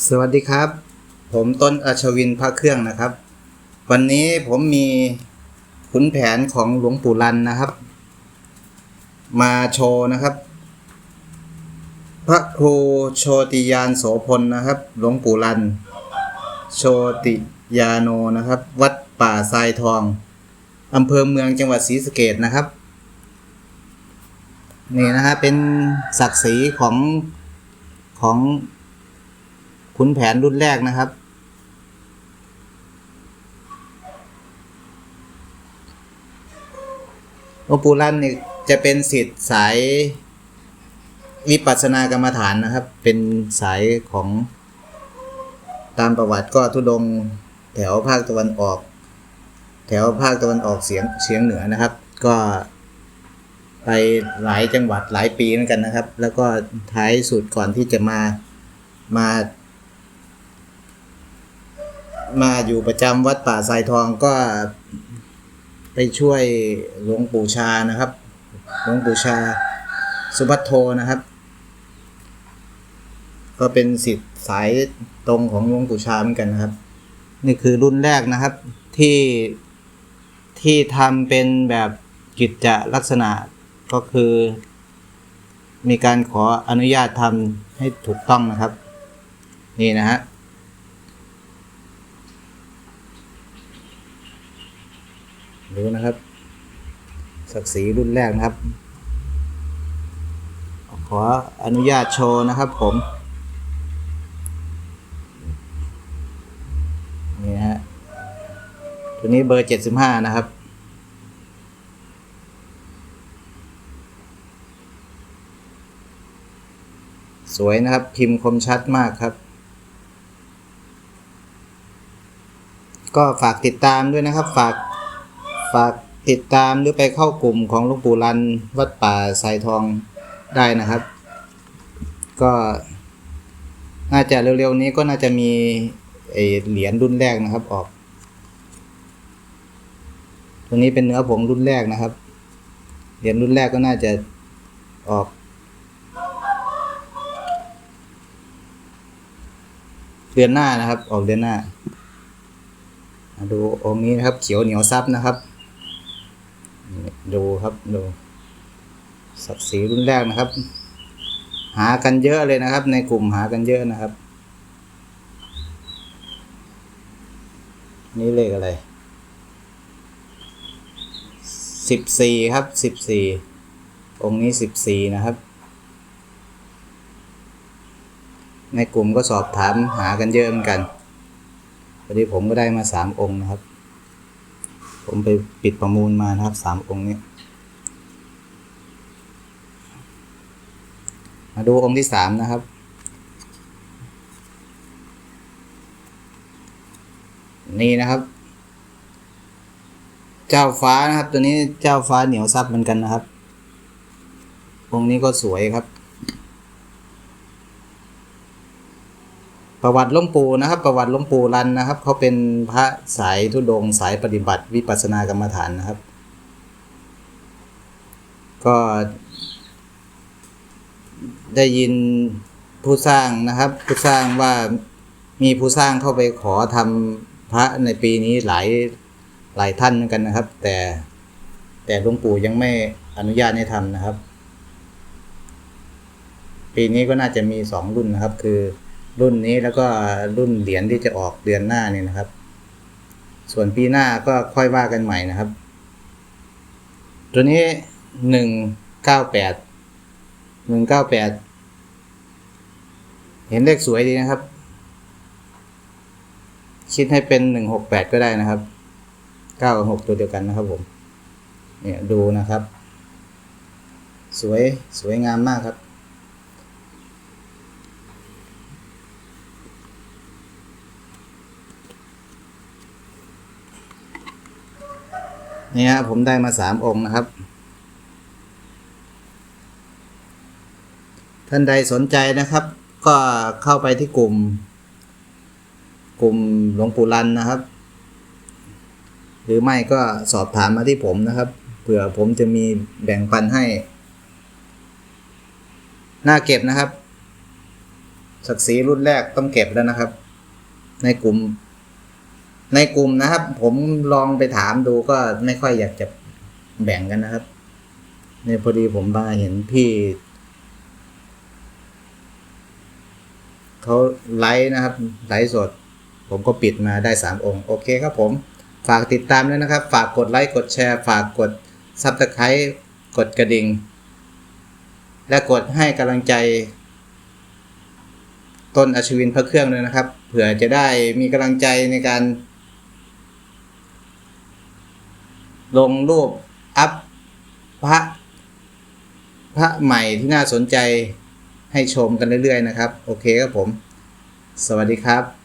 สวัสดีครับ ผมต้นอาชวินพระเครื่องนะครับ วันนี้ผมมีขุนแผนของหลวงปู่รันนะครับ มาโชว์นะครับ พระครูโชติยานโสพลนะครับ หลวงปู่รัน โชติยาโนนะครับ วัดป่าทรายทองอำเภอเมืองจังหวัดศรีสะเกดนะครับ นี่นะฮะเป็นศักดิ์ศรีของของ ขุนแผนรุ่นแรกนะครับ หลวงปู่ลั่นนี่จะเป็นสิทธิ์สายวิปัสสนากรรมฐานนะครับ เป็นสายของตามประวัติก็ทุดงแถวภาคตะวันออก แถวภาคตะวันออกเฉียงเฉียงเหนือนะครับ ก็ไปหลายจังหวัดหลายปีเหมือนกันนะครับ แล้วก็ท้ายสุดก่อนที่จะมามา มาอยู่ประจำวัดป่าทรายทองก็ไปช่วยหลวงปู่ชานะครับ หลวงปู่ชาสุภัทโทนะครับ ก็เป็นสิทธิ์สายตรงของหลวงปู่ชาเหมือนกันนะครับ นี่คือรุ่นแรกนะครับที่ที่ทำเป็นแบบกิจจะลักษณะก็คือ มีการขออนุญาตทำให้ถูกต้องนะครับ นี่นะฮะ ดูนะครับ ศักดิ์ศรีรุ่นแรกนะครับ ขออนุญาตโชว์นะครับผม นี่ฮะ ตัวนี้เบอร์75นะครับสวยนะครับพิมพ์คมชัดมากครับ ก็ฝากติดตามด้วยนะครับ ฝาก ฝากติดตามหรือไปเข้ากลุ่มของหลวงปู่รันวัดป่าสายทองได้นะครับ ก็น่าจะเร็วๆนี้ก็น่าจะมีเหรียญรุ่นแรกนะครับออก ตัวนี้เป็นเนื้อผงรุ่นแรกนะครับ เหรียญรุ่นแรกก็น่าจะออก เดือนหน้านะครับ ออกเดือนหน้ามาดูองค์นี้นะครับ เขียวเหนียวซับนะครับ ดูครับดูศักดิ์ศรีรุ่นแรกนะครับ หากันเยอะเลยนะครับ ในกลุ่มหากันเยอะนะครับ นี่เลขอะไรสิบสี่ครับสิบสี่องค์นี้สิบสี่นะครับ ในกลุ่มก็สอบถามหากันเยอะเหมือนกันพอดีผมก็ได้มาสามองค์นะครับ ผมไปปิดประมูลมานะครับสามองค์นี้ มาดูองค์ที่สามนะครับ นี่นะครับ เจ้าฟ้านะครับ ตัวนี้เจ้าฟ้าเหนียวซับเหมือนกันนะครับ องค์นี้ก็สวยครับ ประวัติหลวงปู่นะครับ ประวัติหลวงปู่รันนะครับเขาเป็นพระสายธุดงสายปฏิบัติวิปัสสนากรรมฐานนะครับ ก็ได้ยินผู้สร้างนะครับ ผู้สร้างว่ามีผู้สร้างเข้าไปขอทำพระในปีนี้หลายหลายท่านเหมือนกันนะครับ แต่แต่หลวงปู่ยังไม่อนุญาตให้ทำนะครับ ปีนี้ก็น่าจะมีสองรุ่นนะครับ คือ รุ่นนี้แล้วก็รุ่นเหรียญที่จะออกเดือนหน้านี่นะครับ ส่วนปีหน้าก็ค่อยว่ากันใหม่นะครับ ตัวนี้หนึ่งเก้าแปดหนึ่งเก้าแปดเห็นเลขสวยดีนะครับ คิดให้เป็นหนึ่งหกแปดก็ได้นะครับเก้ากับหกตัวเดียวกันนะครับผมเนี่ยดูนะครับ สวยสวยงามมากครับ นี่ฮะผมได้มาสามองค์นะครับ ท่านใดสนใจนะครับ ก็เข้าไปที่กลุ่ม กลุ่มหลวงปู่รันนะครับ หรือไม่ก็สอบถามมาที่ผมนะครับ เผื่อผมจะมีแบ่งปันให้ หน้าเก็บนะครับ ศักดิ์ศรีรุ่นแรกต้องเก็บแล้วนะครับ ในกลุ่ม ในกลุ่มนะครับ ผมลองไปถามดูก็ไม่ค่อยอยากจะแบ่งกันนะครับเนี่ยพอดีผมมาเห็นพี่เขาไลฟ์นะครับไลฟ์สด ผมก็ปิดมาได้สามองค์ โอเคครับผม ฝากติดตามด้วยนะครับ ฝากกดไลค์กดแชร์ ฝากกดซับสไครต์กดกระดิ่ง และกดให้กำลังใจ ต้นอชวินพระเครื่องด้วยนะครับ เผื่อจะได้มีกำลังใจในการ ลงรูปอัพพระพระใหม่ที่น่าสนใจให้ชมกันเรื่อยๆนะครับ โอเคครับผม สวัสดีครับ